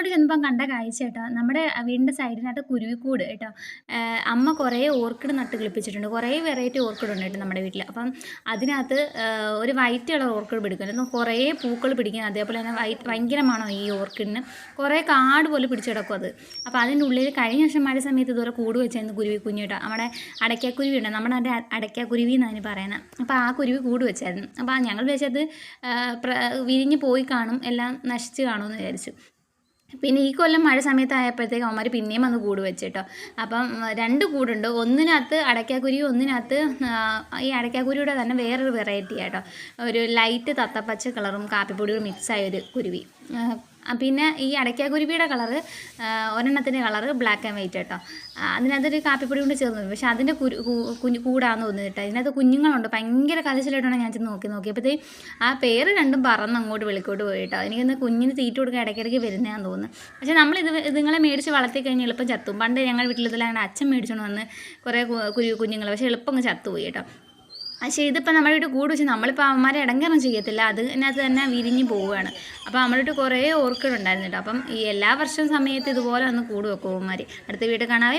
വീട്ടിലോട്ട് ചെന്നപ്പം കണ്ട കാഴ്ച കേട്ടോ. നമ്മുടെ വീടിന്റെ സൈഡിനകത്ത് കുരുവിക്കൂട് കേട്ടോ. അമ്മ കുറേ ഓർക്കിഡ് നട്ട് കിളിപ്പിച്ചിട്ടുണ്ട്. കുറേ വെറൈറ്റി ഓർക്കിഡ് ഉണ്ട് കേട്ടോ നമ്മുടെ വീട്ടിൽ അപ്പം അതിനകത്ത് ഒരു വൈറ്റ് കളർ ഓർക്കിഡ് പിടിക്കുന്നു കുറേ പൂക്കൾ പിടിക്കുന്നു അതേപോലെ തന്നെ വൈറ്റ് ഭയങ്കരമാണോ ഈ ഓർക്കിഡിന്? കുറേ കാട് പോലെ പിടിച്ച് കിടക്കും അത്. അപ്പോൾ അതിന്റെ ഉള്ളിൽ കഴിഞ്ഞ വർഷം മഴ സമയത്ത് ഇതുപോലെ കൂട് വെച്ചായിരുന്നു കുരുവി കുഞ്ഞു കേട്ടോ. നമ്മുടെ അടയ്ക്കാക്കുരുവി ഉണ്ട്. നമ്മുടെ അവിടെ അടയ്ക്കാക്കുരുവി എന്നാണ് പറയുന്നത് അപ്പോൾ ആ കുരുവി കൂട് വെച്ചായിരുന്നു. അപ്പോൾ ഞങ്ങൾ വിചാരിച്ചത് വിരിഞ്ഞ് പോയി കാണും എല്ലാം നശിച്ച് കാണുമെന്ന് വിചാരിച്ചു. പിന്നെ ഈ കൊല്ലം മഴ സമയത്തായപ്പോഴത്തേക്ക് അവന്മാർ പിന്നെയും വന്ന് കൂട് വെച്ച് കേട്ടോ അപ്പം രണ്ട് കൂടുണ്ട്. ഒന്നിനകത്ത് അടയ്ക്കാക്കുരി ഒന്നിനകത്ത് ഈ അടയ്ക്കാക്കുരിയുടെ തന്നെ വേറൊരു വെറൈറ്റി ആട്ടോ. ഒരു ലൈറ്റ് തത്തപ്പച്ച കളറും കാപ്പിപ്പൊടിയും മിക്സായ ഒരു കുരുവി. പിന്നെ ഈ അടയ്ക്കാക്കുരുവിയുടെ കളറ് ഒരെണ്ണത്തിന്റെ കളറ് ബ്ലാക്ക് ആൻഡ് വൈറ്റ് കേട്ടോ അതിനകത്തൊരു കാപ്പിപ്പൊടി കൊണ്ട് ചേർന്നു പക്ഷെ അതിന്റെ കുരു കുഞ്ഞു കൂടാന്ന് തോന്നുന്നു കേട്ടോ. ഇതിനകത്ത് കുഞ്ഞുങ്ങളുണ്ട്. ഭയങ്കര കലശലായിട്ടാണ് ഞാൻ ചെന്ന് നോക്കി നോക്കിയപ്പോഴത്തേ ആ പേര് രണ്ടും പറന്ന് അങ്ങോട്ട് വെളിക്കോട്ട് പോയി കേട്ടോ. എനിക്കൊന്ന് കുഞ്ഞിന് തീറ്റ കൊടുക്കാൻ ഇടയ്ക്കിടയ്ക്ക് വരുന്നതാന്ന് തോന്നുന്നു. പക്ഷേ നമ്മൾ ഇത് ഇതുങ്ങളെ മേടിച്ച് വളർത്തി കഴിഞ്ഞാൽ എളുപ്പം ചത്തും. പണ്ട് ഞങ്ങളുടെ വീട്ടിൽ അച്ഛൻ മേടിച്ചുകൊണ്ട് വന്ന് കുറേ കുരു കുഞ്ഞുങ്ങൾ പക്ഷേ എളുപ്പം ചത്തുപോയി കേട്ടോ. പക്ഷേ ഇതിപ്പോൾ നമ്മുടെ വീട്ടിൽ കൂട് വെച്ച് നമ്മളിപ്പോൾ അവന്മാരെ ഇടങ്കറും ചെയ്യത്തില്ല. അത് അതിനകത്ത് തന്നെ വിരിഞ്ഞ് പോവുകയാണ്. അപ്പോൾ നമ്മളിട്ട് കുറേ ഓർക്കിഡ് കേട്ടോ അപ്പം ഈ എല്ലാ വർഷവും സമയത്ത് ഇതുപോലെ ഒന്ന് കൂട് വെക്കും അവന്മാർ അടുത്ത വീട്ടിൽ കാണാവേ.